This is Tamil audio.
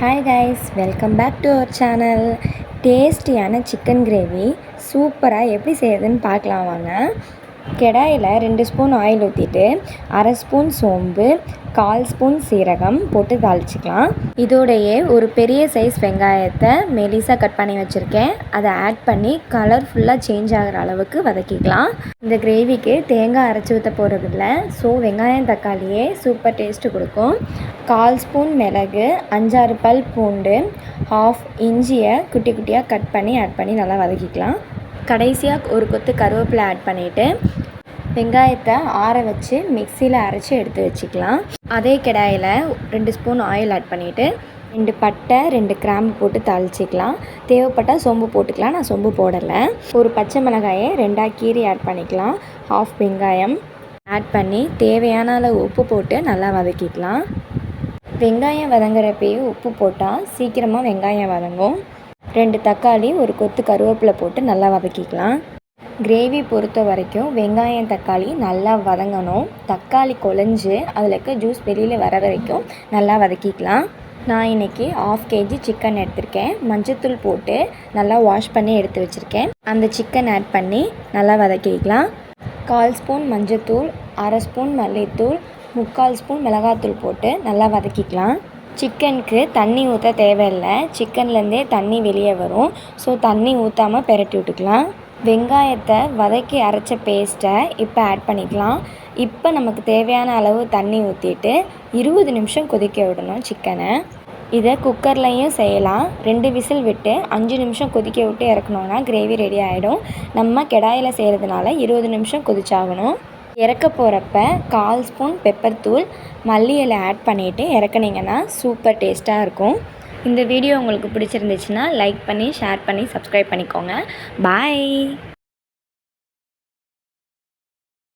Hi guys welcome back to our channel டேஸ்டியான சிக்கன் கிரேவி சூப்பராக எப்படி செய்யுதுன்னு பார்க்கலாம் வாங்க. கிடாயில் ரெண்டு ஸ்பூன் ஆயில் ஊற்றிட்டு அரை ஸ்பூன் சோம்பு கால் ஸ்பூன் சீரகம் போட்டு தாளிச்சிக்கலாம். இதோடையே ஒரு பெரிய சைஸ் வெங்காயத்தை மெலிசாக கட் பண்ணி வச்சுருக்கேன். அதை ஆட் பண்ணி கலர் ஃபுல்லாக சேஞ்ச் ஆகிற அளவுக்கு வதக்கிக்கலாம். இந்த கிரேவிக்கு தேங்காய் அரைச்சி ஊற்ற போகிறதில்ல ஸோ வெங்காயம் தக்காளியே சூப்பர் டேஸ்ட்டு கொடுக்கும். கால் ஸ்பூன் மிளகு அஞ்சாறு பல் பூண்டு ஹாஃப் இஞ்சியை குட்டி குட்டியாக கட் பண்ணி ஆட் பண்ணி நல்லா வதக்கிக்கலாம். கடைசியாக ஒரு கொத்து கருவேப்பிலை ஆட் பண்ணிவிட்டு வெங்காயத்தை ஆற வச்சு மிக்சியில் அரைச்சி எடுத்து வச்சுக்கலாம். அதே கடாயில் ரெண்டு ஸ்பூன் ஆயில் ஆட் பண்ணிவிட்டு ரெண்டு பட்டை ரெண்டு கிராம்பு போட்டு தாளிச்சிக்கலாம். தேவைப்பட்டால் சோம்பு போட்டுக்கலாம் நான் சோம்பு போடலை. ஒரு பச்சை மிளகாயை ரெண்டாக கீரி ஆட் பண்ணிக்கலாம். ஹாஃப் வெங்காயம் ஆட் பண்ணி தேவையான அளவு உப்பு போட்டு நல்லா வதக்கிக்கலாம். வெங்காயம் வதங்குறப்பயே உப்பு போட்டால் சீக்கிரமாக வெங்காயம் வதங்கும். ரெண்டு தக்காளி ஒரு கொத்து கருவேப்பிலை போட்டு நல்லா வதக்கிக்கலாம். கிரேவி பொறுத்த வரைக்கும் வெங்காயம் தக்காளி நல்லா வதங்கணும். தக்காளி குழஞ்சு அதில் இருக்க ஜூஸ் வெளியில் வர வரைக்கும் நல்லா வதக்கிக்கலாம். நான் இன்றைக்கி ஆஃப் கேஜி சிக்கன் எடுத்திருக்கேன். மஞ்சத்தூள் போட்டு நல்லா வாஷ் பண்ணி எடுத்து வச்சுருக்கேன். அந்த சிக்கன் ஆட் பண்ணி நல்லா வதக்கிக்கலாம். கால் ஸ்பூன் மஞ்சத்தூள் அரை ஸ்பூன் மல்லித்தூள் முக்கால் ஸ்பூன் மிளகாத்தூள் போட்டு நல்லா வதக்கிக்கலாம். சிக்கனுக்கு தண்ணி ஊற்ற தேவையில்லை. சிக்கன்லேருந்தே தண்ணி வெளியே வரும். ஸோ தண்ணி ஊற்றாமல் பெரட்டி விட்டுக்கலாம். வெங்காயத்தை வதக்கி அரைச்ச பேஸ்ட்டை இப்போ ஆட் பண்ணிக்கலாம். இப்போ நமக்கு தேவையான அளவு தண்ணி ஊற்றிட்டு இருபது நிமிஷம் கொதிக்க விடணும் சிக்கனை. இதை குக்கர்லேயும் செய்யலாம். ரெண்டு விசில் விட்டு அஞ்சு நிமிஷம் கொதிக்க விட்டு இறக்கணுன்னா கிரேவி ரெடி ஆகிடும் நம்ம கெடாயில் செய்கிறதுனால இருபது நிமிஷம் கொதிச்சாகணும். இறக்க போகிறப்ப கால் ஸ்பூன் பெப்பர் தூள் மல்லி இலை ஆட் பண்ணிவிட்டு இறக்குனீங்கன்னா சூப்பர் டேஸ்ட்டாக இருக்கும். இந்த வீடியோ உங்களுக்கு பிடிச்சிருந்துச்சுன்னா லைக் பண்ணி ஷேர் பண்ணி சப்ஸ்கிரைப் பண்ணிக்கோங்க. பாய்